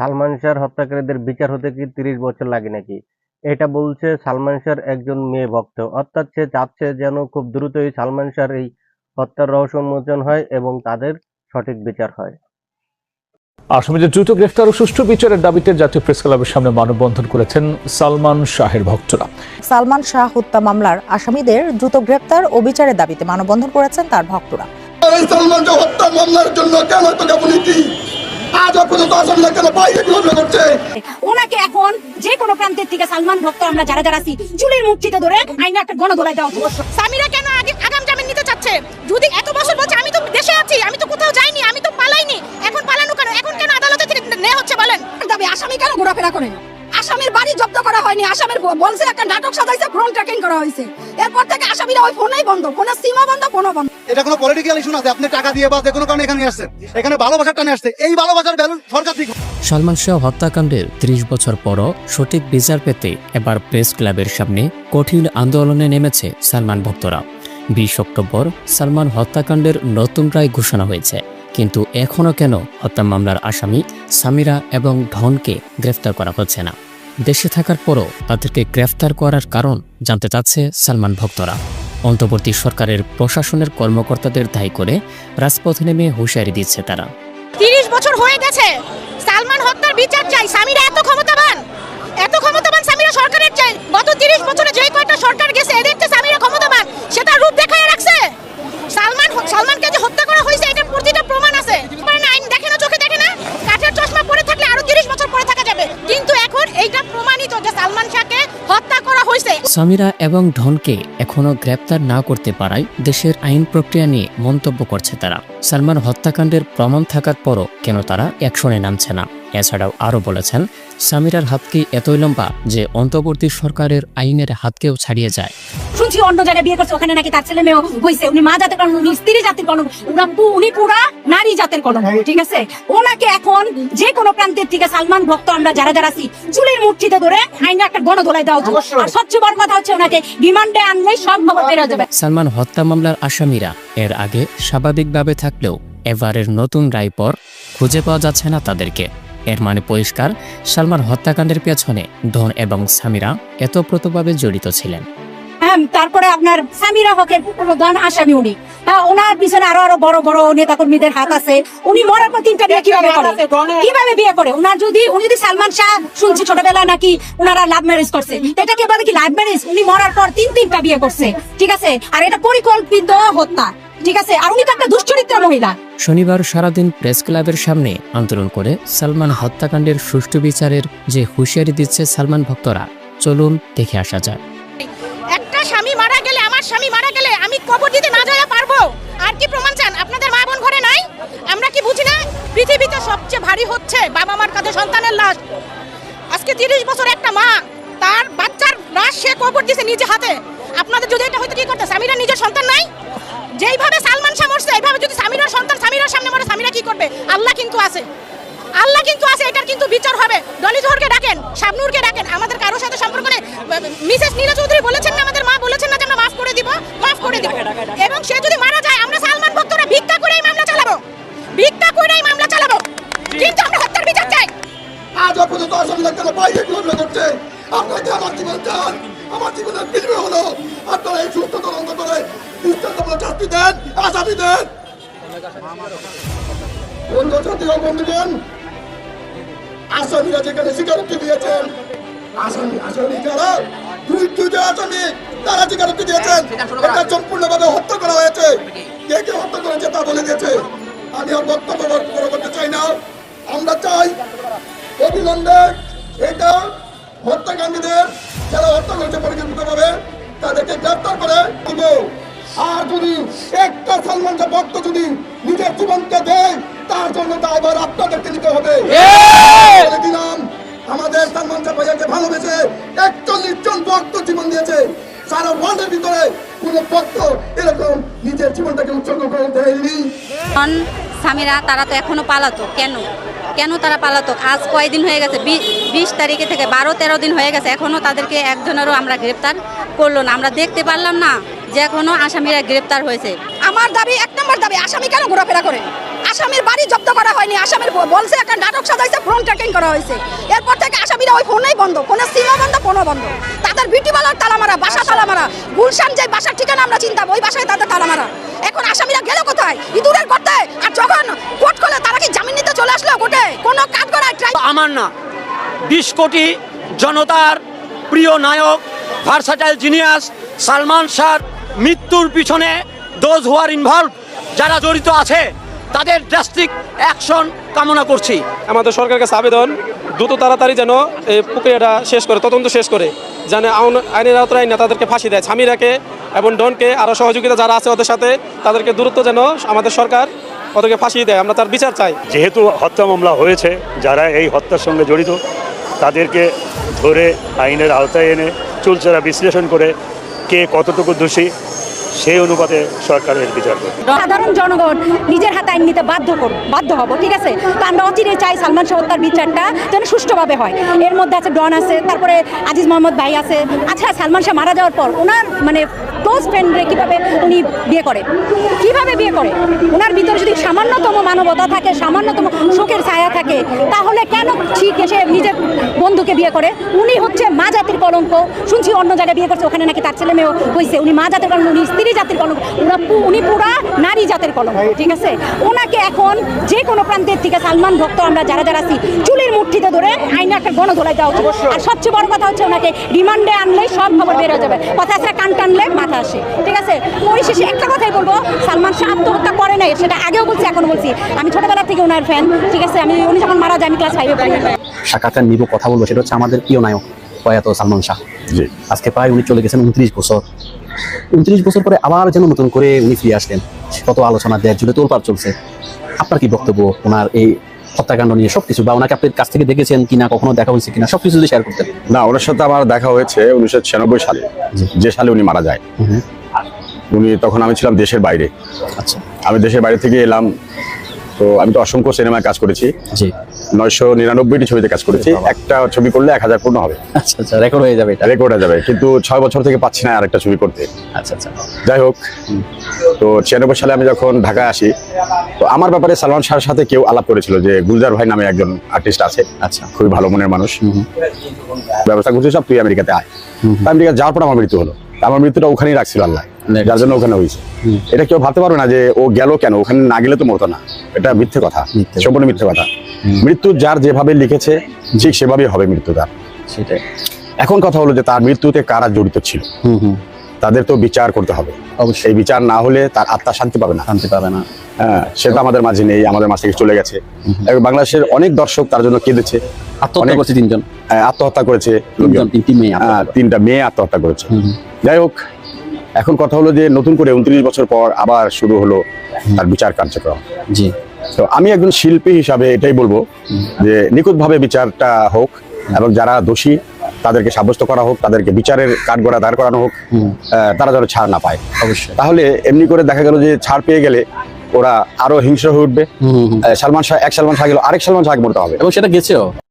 সালমান শাহর হত্যাকারীদের বিচার হতে কি তিরিশ বছর লাগে নাকি? এটা বলছে সালমান শাহর একজন মেয়ে ভক্ত। অর্থাৎ সে চাচ্ছে যেন খুব দ্রুতই সালমান শাহর এই হত্যার রহস্য উন্মোচন হয় এবং তাদের সঠিক বিচার হয়। আসামিদের দ্রুত গ্রেফতার ও সুষ্ঠু বিচারের দাবিতে জাতীয় প্রেস ক্লাবের সামনে মানববন্ধন করেছেন সালমান শাহের ভক্তরা। সালমান শাহ হত্যা মামলার আসামিদের দ্রুত গ্রেফতার ও বিচারের দাবিতে মানববন্ধন করেছেন তার ভক্তরা। সালমান শাহ হত্যা মামলার জন্য কেন পর্যন্ত বাইরে করছে। ওনাকে এখন যে কোনো প্রান্তের থেকে সালমান ভক্ত আমরা যারা যারা আছি চুলের মুঠিতে ধরে আইনে একটা গণ ধরে দেওয়া সামিরা কেন আগে আগাম জামিন নিতে চাচ্ছে? যদি এত বছর বলছে আমি তো দেশে আছি আমি তো কোথাও যাইনি আমি তো পালাইনি এখন পালানো কেন? এখন কেন আদালতে থেকে নেওয়া হচ্ছে বলেন? দাবি আসামি কেন ঘোরাফেরা করে? আসামির বাড়ি জব্দ করা হয়নি আসামের বলছে একটা নাটক সাজাইছে ফোন ট্র্যাকিং করা হয়েছে। এরপর থেকে আসামিরা ওই ফোনেই বন্ধ ফোনের সিমও বন্ধ ফোনও বন্ধ। এটা কোনো পলিটিক্যাল ইস্যু না আপনি টাকা দিয়ে বা যে কোনো কারণে এখানে আসছেন। এখানে ভালোবাসার টানে আসছে। এই ভালোবাসার ভ্যালু সরকার ঠিক সালমান শাহ হত্যাকাণ্ডের ত্রিশ বছর পরও সঠিক বিচার পেতে এবার প্রেস ক্লাবের সামনে কঠিন আন্দোলনে নেমেছে সালমান ভক্তরা। বিশ অক্টোবর সালমান হত্যাকাণ্ডের নতুন রায় ঘোষণা হয়েছে। কিন্তু এখনও কেন হত্যা মামলার আসামি সামিরা এবং ধনকে গ্রেফতার করা হচ্ছে না? দেশে থাকার পরও তাদেরকে গ্রেফতার করার কারণ জানতে চাচ্ছে সালমান ভক্তরা। অন্তর্বর্তী সরকারের প্রশাসনের কর্মকর্তাদের দায়ী করে রাজপথে নেমে হুঁশিয়ারি দিচ্ছে তারা। তিরিশ বছর হয়ে গেছে। সালমান হত্যার বিচার চাই। স্বামীরা এত ক্ষমতাবান। এত ক্ষমতাবান সামিরা সরকারের চাই। গত তিরিশ বছরে যে কয়টা সরকার গেছে এদের সামিরা এবং ঢনকে এখনও গ্রেপ্তার না করতে পারায় দেশের আইন প্রক্রিয়া নিয়ে মন্তব্য করছে তারা। সালমান হত্যাকাণ্ডের প্রমাণ থাকার পরও কেন তারা অ্যাকশনে নামছে না? এছাড়াও আরও বলেছেন সামিরার হাত কি এতই লম্বা যে অন্তর্বর্তী সরকারের আইনের হাতকেও ছাড়িয়ে যায়? শুনছি অন্য জায়গায় বিয়ে করছে ওখানে নাকি তার ছেলে মেয়েও হয়েছে উনি মা জাতের কলম উনি স্ত্রী জাতির কলম উনি পুরা নারী জাতের কলম ঠিক আছে? ওনাকে এখন যে কোনো প্রান্তের থেকে সালমান ভক্ত আমরা যারা যারা আছি চুলের মুঠিতে ধরে আইনে একটা গণ ধোলাই দেওয়া উচিত। আর সবচেয়ে বড় কথা হচ্ছে ওনাকে রিমান্ডে আনলেই সব খবর বেরো যাবে। সালমান হত্যা মামলার আসামিরা এর আগে স্বাভাবিকভাবে থাকলেও এবারের নতুন রায় পর খুঁজে পাওয়া যাচ্ছে না তাদেরকে। এর মানে পরিষ্কার সালমান হত্যাকাণ্ডের পেছনে ধন এবং সামিরা এতপ্রতভাবে জড়িত ছিলেন। হ্যাঁ তারপরে আপনার সামিরা হকের প্রধান আসামি উনি। হ্যাঁ ওনার পিছনে আরও আরও বড় বড় নেতা কর্মীদের হাত আছে। উনি মরার পর তিনটা বিয়ে কীভাবে করে? কীভাবে বিয়ে করে? ওনার যদি উনি যদি সালমান শাহ শুনছি ছোটবেলা নাকি ওনারা লাভ ম্যারেজ করছে এটা কি বলে কি লাভ ম্যারেজ উনি মরার পর তিন তিনটা বিয়ে করছে ঠিক আছে? আর এটা পরিকল্পিত হত্যা ঠিক আছে? আর উনি তো একটা দুশ্চরিত্রা মহিলা। শনিবার সারাদিন প্রেস ক্লাবের সামনে আন্দোলন করে সালমান হত্যাকাণ্ডের সুষ্ঠু বিচারের যে হুঁশিয়ারি দিচ্ছে সালমান ভক্তরা। চলুন দেখে আসা যাক। একটা স্বামী মারা গেলে, আমার স্বামী মারা গেলে আমি কবর দিতে না যাওয়া পারব? আর কি প্রমাণ চান? আপনাদের মা বোন ঘরে নাই? আমরা কি বুঝি না? পৃথিবীতে সবচেয়ে ভারী হচ্ছে বাবা মার কাছে সন্তানের লাশ। আজকে তিরিশ বছর একটা মা, তার বাচ্চার লাশ সে কবর দিছে নিজে হাতে। আপনাদের যদি এটা হয়তো কি করতে? স্বামীরা নিজের সন্তান নাই? যেইভাবে সালমান শাহ মরছে এইভাবে যদি স্বামীরার স্বামীরার সামনে মরে স্বামীরা কি করবে? আল্লাহ কিন্তু আছে। আল্লাহ কিন্তু আছে এটার কিন্তু বিচার হবে। ডলি জোহরকে ডাকেন শাবনুরকে ডাকেন। আমাদের কারোর সাথে সম্পর্ক নেই। মিসেস নীলা চৌধুরী বলেছেন না আমাদের মা বলেছেন না যে আমরা মাফ করে দিব? মাফ করে দিব। এবং সে যদি মারা যায় আমরা সালমান ভক্তরা ভিক্ষা করে এই মামলা চালাবো। ভিক্ষা করে এই মামলা চালাবো। কিন্তু আমরা হত্যার বিচার চাই। আজ পর্যন্ত আসামনা কেন বাইরে ঘোষণা করছে। আপনাকে আমার জীবন চান? আমার জীবনের বিনিময় হলো আপনারা এই সুস্থ তদন্ত করে দৃষ্টান্তমূলক শাস্তি দেন আসামি দেন। বন্ধুগণ আসামিরা যেখানে স্বীকারোক্তি দিয়েছেন আসামি আসামি যারা দুই দুইটা আসামি তারা স্বীকারোক্তি দিয়েছেন। এটা সম্পূর্ণভাবে হত্যা করা হয়েছে। কে কে হত্যা করেছে তা বলে দিয়েছে। আমি আর বক্তব্য বড় করতে চাই না। আমরা চাই অবিলম্বে এটা হত্যাকাণ্ডীদের যারা হত্যা করেছে পরিকল্পিতভাবে তাদেরকে গ্রেপ্তার করে দিব। আর যদি একটা সালমান শাহ ভক্ত যদি নিজের জীবনকে দেয় তার জন্য দায়ভার আপনাদেরকে নিতে হবে। দিলাম আমাদের সালমান শাহ ভাইয়াকে ভালোবেসে একচল্লিশ জন ভক্ত জীবন দিয়েছে সারা ওয়ার্ল্ডের ভিতরে কোন ভক্ত এরকম নিজের জীবনটাকে উৎসর্গ করে দেয়নি স্বামীরা তারা তো এখনও পালাতো। কেন? কেন তারা পালাতো? আজ কয়দিন হয়ে গেছে? বিশ তারিখে থেকে বারো তেরো দিন হয়ে গেছে। এখনও তাদেরকে একজনেরও আমরা গ্রেপ্তার করল না। আমরা দেখতে পারলাম না যে এখনও আসামিরা গ্রেপ্তার হয়েছে। আমার দাবি, এক নম্বর দাবি, আসামি কেন ঘোরাফেরা করে? আসামির বাড়ি জব্দ করা হয়নি, আসামির বলছে একটা নাটক সাজাইছে, ফোন ট্র্যাকিং করা হয়েছে। এরপর থেকে আসামিরা ওই ফোনেই বন্ধ, ফোনের সিমও বন্ধ, ফোনও বন্ধ। তাদের বিউটিবালার তালা মারা বাসা তালা মারা গুলশান যে বাসার ঠিকানা আমরা চিন্তা ওই বাসায় তাদের তালা মারা এখন আসামিরা গেল কোথায়? ইঁদুরের করতে আর যখন কোর্ট খোলে, তারা কি জামিন নিতে চলে আসলো কোর্টে? কোনো কাজ করায় আমার না, বিশ কোটি জনতার প্রিয় নায়ক ভার্সাটাইল জিনিয়াস সালমান শাহ, মৃত্যুর পিছনে দোজ হুয়ার ইনভলভ যারা জড়িত আছে তাদের ড্রাস্টিক অ্যাকশন কামনা করছি। আমাদের সরকারের কাছে আবেদন দ্রুত তাড়াতাড়ি যেন এই প্রক্রিয়াটা শেষ করে তদন্ত শেষ করে যেন আইন- আইনের আওতায় না তাদেরকে ফাঁসি দেয়। স্বামীরাকে এবং ডনকে আরও সহযোগিতা যারা আছে ওদের সাথে তাদেরকে দূরত্ব যেন আমাদের সরকার ওদেরকে ফাঁসি দেয়। আমরা তার বিচার চাই। যেহেতু হত্যা মামলা হয়েছে যারা এই হত্যার সঙ্গে জড়িত তাদেরকে ধরে আইনের আওতায় এনে চুলচেরা বিশ্লেষণ করে কে কতটুকু দোষী সেই অনুপাতে সরকারের বিচার করবে। সাধারণ জনগণ নিজের হাতে আইন নিতে বাধ্য করব বাধ্য হব, ঠিক আছে? তো আমরা অচিরে চাই সালমান শাহ হত্যার বিচারটা যেন সুষ্ঠুভাবে হয়। এর মধ্যে আছে ডন আছে, তারপরে আজিজ মোহাম্মদ ভাই আছে। আচ্ছা সালমান শাহ মারা যাওয়ার পর ওনার মানে ক্লোজ ফ্রেন্ডরে কীভাবে উনি বিয়ে করে? কীভাবে বিয়ে করে? ওনার ভিতরে যদি সামান্যতম মানবতা থাকে, সামান্যতম সুখের ছায়া থাকে, তাহলে কেন ঠিক এসে নিজের বন্ধুকে বিয়ে করে? উনি হচ্ছে মা জাতির কলঙ্ক। শুনছি অন্য জায়গায় বিয়ে করছে, ওখানে নাকি তার ছেলে মেয়েও হয়েছে উনি মা জাতির কলঙ্ক, উনি স্ত্রী জাতির কলঙ্ক। উনা উনি পুরা কলঙ্ক ঠিক আছে? ওনাকে এখন যে কোনো প্রান্তের থেকে সালমান ভক্ত আমরা যারা যারা আছি চুলের মুঠিতে ধরে আইনে একটা গণ ধোলাই দেওয়া উচিত। আর সবচেয়ে বড় কথা হচ্ছে ওনাকে রিমান্ডে আনলেই সব খবর বের হয়ে যাবে। কথা আছে কান টানলে মাথা আসে। ঠিক আছে? পরিশেষে একটা কথাই বলব সালমান শাহ আত্মহত্যা করে নাই সেটা আগেও বলছি এখন বলছি। আমি ছোটবেলা থেকে ওনার ফ্যান ঠিক আছে? আমি উনি যখন মারা যায় আমি ক্লাস ফাইভে পড়ি। সাক্ষাৎকার নিব কথা বলব সেটা হচ্ছে আমাদের প্রিয় নায়ক প্রয়াত সালমান শাহ। আজকে প্রায় উনি চলে গেছেন উনত্রিশ বছর। উনত্রিশ বছর পরে আবার যেন নতুন করে উনি ফিরে আসলেন। কত আলোচনা দেড় জুড়ে তোলপাড় চলছে। আপনার কি বক্তব্য? ওনার এই হত্যাকাণ্ড নিয়ে সবকিছু বা ওনাকে আপনি কাছ থেকে দেখেছেন কিনা কখনো দেখা হয়েছে কিনা সবকিছু যদি শেয়ার করতেন। না ওনার সাথে আমার দেখা হয়েছে উনিশশো ছিয়ানব্বই সালে। যে সালে উনি মারা যায়। উনি তখন আমি ছিলাম দেশের বাইরে। আচ্ছা। আমি দেশের বাইরে থেকে এলাম। তো আমি তো অসংখ্য সিনেমায় কাজ করেছি। জি। নয়শো নিরানব্বইটি ছবিতে কাজ করেছি। একটা ছবি করলে এক হাজার পূর্ণ হবে। আচ্ছা আচ্ছা রেকর্ড হয়ে যাবে এটা। রেকর্ড হয়ে যাবে। কিন্তু ছয় বছর থেকে পাচ্ছি না আরেকটা ছবি করতে। আচ্ছা আচ্ছা। যাই হোক তো ছিয়ানব্বই সালে আমি যখন ঢাকায় আসি তো আমার ব্যাপারে সালমান শাহর সাথে কেউ আলাপ করেছিল যে গুলজার ভাই নামে একজন আর্টিস্ট আছে। আচ্ছা। খুবই ভালো মনের মানুষ। ব্যবস্থা করছে সব তুই আমেরিকাতে আয়। আমেরিকা যাওয়ার পর আমার মৃত্যু হলো। আমার মৃত্যুটা ওখানেই রাখছিল আল্লাহ। যার জন্য ওখানে হয়েছে। এটা কেউ ভাবতে পারবে না যে ও গেল কেন? ওখানে না গেলে তো মরতো না। এটা মিথ্যে কথা। সম্পূর্ণ মিথ্যে কথা। মৃত্যু যার যেভাবে লিখেছে ঠিক সেভাবেই হবে মৃত্যু তার। সেটাই। এখন কথা হলো যে তার মৃত্যুতে কারা জড়িত ছিল? তাদের তো বিচার করতে হবে। অবশ্যই। এই বিচার না হলে তার আত্মা শান্তি পাবে না। শান্তি পাবে না। হ্যাঁ সেটা আমাদের মাঝে নেই আমাদের মাঝ থেকে চলে গেছে। বাংলাদেশের অনেক দর্শক তার জন্য কেঁদেছে। আত্মহত্যা করছে তিনজন। আত্মহত্যা করেছে তিনজন মেয়ে আত্মহত্যা তিনটা মেয়ে আত্মহত্যা করেছে। যাই হোক এখন কথা হলো যে নতুন করে উনত্রিশ বছর পর আবার শুরু হলো তার বিচার কার্যক্রম। জি। তো আমি একজন শিল্পী হিসাবে এটাই বলব যে নিখুঁতভাবে বিচারটা হোক এবং যারা দোষী তাদেরকে সাব্যস্ত করা হোক তাদেরকে বিচারের কাঠগড়া দাঁড় করানো হোক তারা যেন ছাড় না পায়। অবশ্যই। তাহলে এমনি করে দেখা গেল যে ছাড় পেয়ে গেলে ওরা আরও হিংস্র হয়ে উঠবে। সালমান শাহ এক সালমান শাহ গেল আরেক সালমান শাহকে মরতে হবে। এবং সেটা গেছেও।